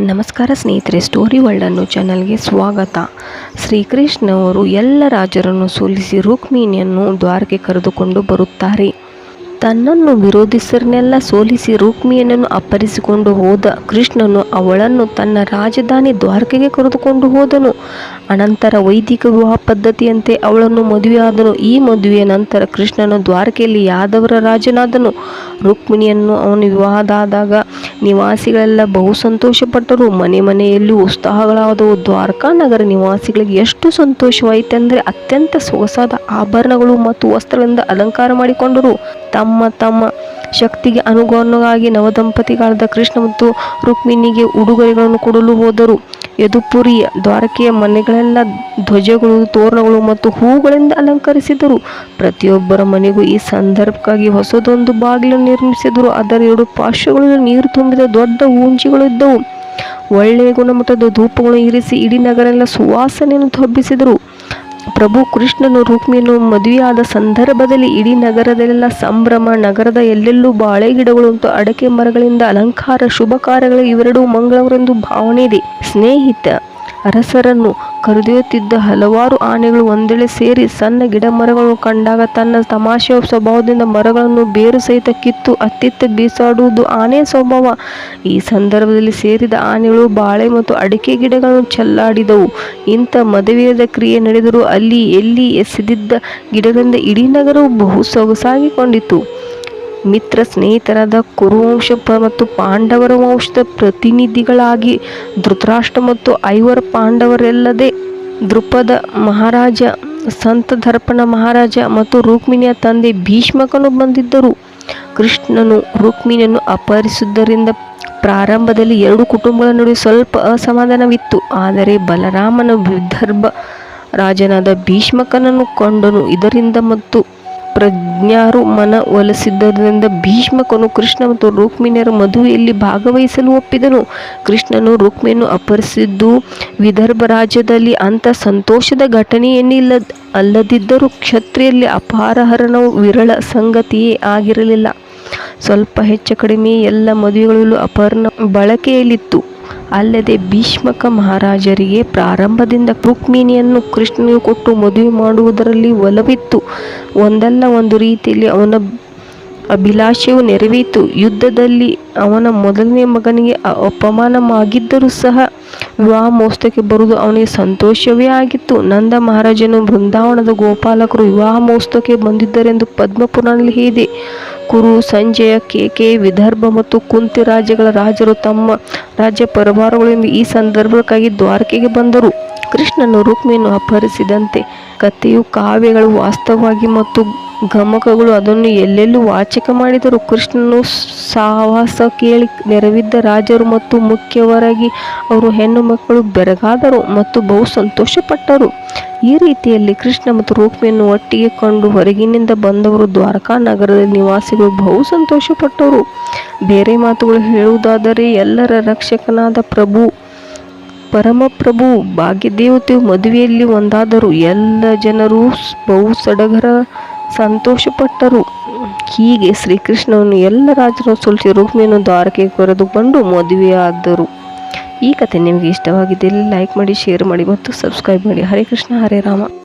ನಮಸ್ಕಾರ ಸ್ನೇಹಿತರೆ, story world ಅನ್ನೋ ಚಾನಲ್ಗೆ ಸ್ವಾಗತ. ಶ್ರೀಕೃಷ್ಣವರು ಎಲ್ಲ ರಾಜರನ್ನು ಸೋಲಿಸಿ ರುಕ್ಮಿಣಿಯನ್ನು ದ್ವಾರಕ್ಕೆ ಕರೆದುಕೊಂಡು ಬರುತ್ತಾರೆ. ತನ್ನನ್ನು ವಿರೋಧಿಸರನ್ನೆಲ್ಲ ಸೋಲಿಸಿ ರುಕ್ಮಿಣಿಯನ್ನು ಅಪ್ಪರಿಸಿಕೊಂಡು ಹೋದ ಕೃಷ್ಣನು ಅವಳನ್ನು ತನ್ನ ರಾಜಧಾನಿ ದ್ವಾರಕೆಗೆ ಕರೆದುಕೊಂಡು ಹೋದನು. ಅನಂತರ ವೈದಿಕ ವಿವಾಹ ಪದ್ಧತಿಯಂತೆ ಅವಳನ್ನು ಮದುವೆಯಾದನು. ಈ ಮದುವೆಯ ನಂತರ ಕೃಷ್ಣನು ದ್ವಾರಕೆಯಲ್ಲಿ ಯಾದವರ ರಾಜನಾದನು. ರುಕ್ಮಿಣಿಯನ್ನು ಅವನು ವಿವಾಹದಾದಾಗ ನಿವಾಸಿಗಳೆಲ್ಲ ಬಹು ಸಂತೋಷಪಟ್ಟರು. ಮನೆ ಮನೆಯಲ್ಲಿ ಉತ್ಸಾಹಗಳಾದವು. ದ್ವಾರಕಾ ನಗರ ನಿವಾಸಿಗಳಿಗೆ ಎಷ್ಟು ಸಂತೋಷವಾಯಿತೆಂದರೆ ಅತ್ಯಂತ ಸೊಗಸಾದ ಆಭರಣಗಳು ಮತ್ತು ವಸ್ತ್ರಗಳಿಂದ ಅಲಂಕಾರ ಮಾಡಿಕೊಂಡರು. ತಮ್ಮ ತಮ್ಮ ಶಕ್ತಿಗೆ ಅನುಗುಣವಾಗಿ ನವದಂಪತಿಗಳಾದ ಕೃಷ್ಣ ಮತ್ತು ರುಕ್ಮಿಣಿಗೆ ಉಡುಗೊರೆಗಳನ್ನು ಕೊಡಲು ಹೋದರು. ಯದುಪುರಿಯ ದ್ವಾರಕೆಯ ಮನೆಗಳೆಲ್ಲ ಧ್ವಜಗಳು, ತೋರಣಗಳು ಮತ್ತು ಹೂಗಳಿಂದ ಅಲಂಕರಿಸಿದರು. ಪ್ರತಿಯೊಬ್ಬರ ಮನೆಗೂ ಈ ಸಂದರ್ಭಕ್ಕಾಗಿ ಹೊಸದೊಂದು ಬಾಗಿಲು ನಿರ್ಮಿಸಿದರು. ಅದರ ಎರಡು ಪಾರ್ಶ್ವಗಳಲ್ಲಿ ನೀರು ತುಂಬಿದ ದೊಡ್ಡ ಹೂಂಜಿಗಳು ಇದ್ದವು. ಒಳ್ಳೆಯ ಗುಣಮಟ್ಟದ ಧೂಪಗಳು ಇರಿಸಿ ಇಡೀ ನಗರೆಲ್ಲ ಸುವಾಸನೆಯನ್ನು ಹಬ್ಬಿಸಿದರು ಪ್ರಭು ಕೃಷ್ಣನು ರುಕ್ಮಿಯನ್ನು ಮದುವೆಯಾದ ಸಂದರ್ಭದಲ್ಲಿ ಇಡೀ ನಗರದಲ್ಲೆಲ್ಲ ಸಂಭ್ರಮ, ನಗರದ ಎಲ್ಲೆಲ್ಲೂ ಬಾಳೆ ಗಿಡಗಳು ಮತ್ತು ಅಡಕೆ ಮರಗಳಿಂದ ಅಲಂಕಾರ ಶುಭ ಕಾರ್ಯಗಳು ಇವೆರಡೂ ಮಂಗಳವರೆಂದು ಭಾವನೆ ಇದೆ. ಸ್ನೇಹಿತ ಅರಸರನ್ನು ಕರೆದೊಯ್ಯುತ್ತಿದ್ದ ಹಲವಾರು ಆನೆಗಳು ಒಂದೆಡೆ ಸೇರಿ ಸಣ್ಣ ಗಿಡ ಮರಗಳನ್ನು ಕಂಡಾಗ ತನ್ನ ತಮಾಷೆಯ ಸ್ವಭಾವದಿಂದ ಮರಗಳನ್ನು ಬೇರು ಸಹಿತ ಕಿತ್ತು ಅತ್ತಿತ್ತ ಬೀಸಾಡುವುದು ಆನೆ ಸ್ವಭಾವ. ಈ ಸಂದರ್ಭದಲ್ಲಿ ಸೇರಿದ ಆನೆಗಳು ಬಾಳೆ ಮತ್ತು ಅಡಿಕೆ ಗಿಡಗಳನ್ನು ಚೆಲ್ಲಾಡಿದವು. ಇಂಥ ಮದುವೆಯದ ಕ್ರಿಯೆ ನಡೆದರೂ ಅಲ್ಲಿ ಎಲ್ಲಿ ಎಸೆದಿದ್ದ ಗಿಡಗಳಿಂದ ಇಡೀ ನಗರವು ಬಹು ಸೊಗಸಾಗಿಕೊಂಡಿತು ಮಿತ್ರ ಸ್ನೇಹಿತರಾದ ಕುರುವಂಶ ಮತ್ತು ಪಾಂಡವರ ವಂಶದ ಪ್ರತಿನಿಧಿಗಳಾಗಿ ಧೃತರಾಷ್ಟ್ರ ಮತ್ತು ಐವರ ಪಾಂಡವರೆಲ್ಲದೆ ದೃಪದ ಮಹಾರಾಜ, ಸಂತ ದರ್ಪಣ ಮಹಾರಾಜ ಮತ್ತು ರುಕ್ಮಿಣಿಯ ತಂದೆ ಭೀಷ್ಮಕನು ಬಂದಿದ್ದರು. ಕೃಷ್ಣನು ರುಕ್ಮಿಣಿಯನ್ನು ಅಪಹರಿಸಿದ್ದರಿಂದ ಪ್ರಾರಂಭದಲ್ಲಿ ಎರಡು ಕುಟುಂಬಗಳ ನಡುವೆ ಸ್ವಲ್ಪ ಅಸಮಾಧಾನವಿತ್ತು. ಆದರೆ ಬಲರಾಮನ ವಿದರ್ಭ ರಾಜನಾದ ಭೀಷ್ಮಕನನ್ನು ಕಂಡನು. ಇದರಿಂದ ಮತ್ತು ಪ್ರಜ್ಞಾರು ಮನ ಒಲಿಸಿದ್ದರಿಂದ ಭೀಷ್ಮಕನು ಕೃಷ್ಣ ಮತ್ತು ರುಕ್ಮಿಣಿಯರ ಮದುವೆಯಲ್ಲಿ ಭಾಗವಹಿಸಲು ಒಪ್ಪಿದನು. ಕೃಷ್ಣನು ರುಕ್ಮಿಯನ್ನು ಅಪಹರಿಸಿದ್ದು ವಿದರ್ಭ ರಾಜ್ಯದಲ್ಲಿ ಅಂಥ ಸಂತೋಷದ ಘಟನೆಯೇನಿಲ್ಲ ಅಲ್ಲದಿದ್ದರೂ ಕ್ಷತ್ರಿಯಲ್ಲಿ ಅಪಾರಹರಣವು ವಿರಳ ಸಂಗತಿಯೇ ಆಗಿರಲಿಲ್ಲ. ಸ್ವಲ್ಪ ಹೆಚ್ಚು ಕಡಿಮೆ ಎಲ್ಲ ಮದುವೆಗಳಲ್ಲೂ ಅಪಹರಣ ಬಳಕೆಯಲ್ಲಿತ್ತು. ಅಲ್ಲದೆ ಭೀಷ್ಮಕ ಮಹಾರಾಜರಿಗೆ ಪ್ರಾರಂಭದಿಂದ ರುಕ್ಮಿಣಿಯನ್ನು ಕೃಷ್ಣನಿಗೆ ಕೊಟ್ಟು ಮದುವೆ ಮಾಡುವುದರಲ್ಲಿ ಒಲವಿತ್ತು. ಒಂದಲ್ಲ ಒಂದು ರೀತಿಯಲ್ಲಿ ಅವನ ಅಭಿಲಾಷೆಯು ನೆರವೇರಿತು. ಯುದ್ಧದಲ್ಲಿ ಅವನ ಮೊದಲನೇ ಮಗನಿಗೆ ಅಪಮಾನವಾಗಿದ್ದರೂ ಸಹ ವಿವಾಹ ಮಹೋತ್ಸವಕ್ಕೆ ಬರುವುದು ಅವನಿಗೆ ಸಂತೋಷವೇ ಆಗಿತ್ತು. ನಂದ ಮಹಾರಾಜನು ಬೃಂದಾವನದ ಗೋಪಾಲಕರು ವಿವಾಹ ಮಹೋತ್ಸವಕ್ಕೆ ಬಂದಿದ್ದರೆಂದು ಪದ್ಮಪುರಾಣದಲ್ಲಿ ಇದೆ ಕುರು ಸಂಜಯ ಕೆಕೆ ವಿದರ್ಭ ಮತ್ತು ಕುಂತಿ ರಾಜ್ಯಗಳ ರಾಜರು ತಮ್ಮ ರಾಜ್ಯ ಪರಿವಾರಗಳಿಂದ ಈ ಸಂದರ್ಭಕ್ಕಾಗಿ ದ್ವಾರಕೆಗೆ ಬಂದರು. ಕೃಷ್ಣನು ರುಕ್ಮಿಯನ್ನು ಅಪಹರಿಸಿದಂತೆ. ಕಥೆಯು ಕಾವ್ಯಗಳು ವಾಸ್ತವವಾಗಿ ಮತ್ತು ಗಮಕಗಳು ಅದನ್ನು ಎಲ್ಲೆಲ್ಲೂ ವಾಚಕ ಮಾಡಿದರು ಕೃಷ್ಣನು ಸಾಹಸ ಕೇಳಿ ನೆರವಿದ್ದ ರಾಜರು ಮತ್ತು ಮುಖ್ಯವರಾಗಿ ಅವರು ಹೆಣ್ಣು ಮಕ್ಕಳು ಬೆರಗಾದರು ಮತ್ತು ಬಹು ಸಂತೋಷಪಟ್ಟರು. ಈ ರೀತಿಯಲ್ಲಿ ಕೃಷ್ಣ ಮತ್ತು ರುಕ್ಮಿಯನ್ನು ಒಟ್ಟಿಗೆ ಕಂಡು ಹೊರಗಿನಿಂದ ಬಂದವರು ದ್ವಾರಕಾ ನಗರದ ನಿವಾಸಿಗಳು ಬಹು ಸಂತೋಷಪಟ್ಟರು. ಬೇರೆ ಮಾತುಗಳು ಹೇಳುವುದಾದರೆ ಎಲ್ಲರ ರಕ್ಷಕನಾದ ಪ್ರಭು ಪರಮಪ್ರಭು ಭಾಗ್ಯದೇವತೆಯು ಮದುವೆಯಲ್ಲಿ ಒಂದಾದರು. ಎಲ್ಲ ಜನರು ಬಹು ಸಡಗರ ಸಂತೋಷಪಟ್ಟರು. ಹೀಗೆ ಶ್ರೀಕೃಷ್ಣನು ಎಲ್ಲ ರಾಜರು ಸುಲಿಸಿ ರುಕ್ಮಿಯನ್ನು ದ್ವಾರಕೆ ಕರೆದುಕೊಂಡು ಮದುವೆಯಾದರು. ಈ ಕಥೆ ನಿಮಗೆ ಇಷ್ಟವಾಗಿದ್ದಲ್ಲಿ ಲೈಕ್ ಮಾಡಿ, ಶೇರ್ ಮಾಡಿ ಮತ್ತು ಸಬ್ಸ್ಕ್ರೈಬ್ ಮಾಡಿ. ಹರೇ ಕೃಷ್ಣ, ಹರೇ ರಾಮ.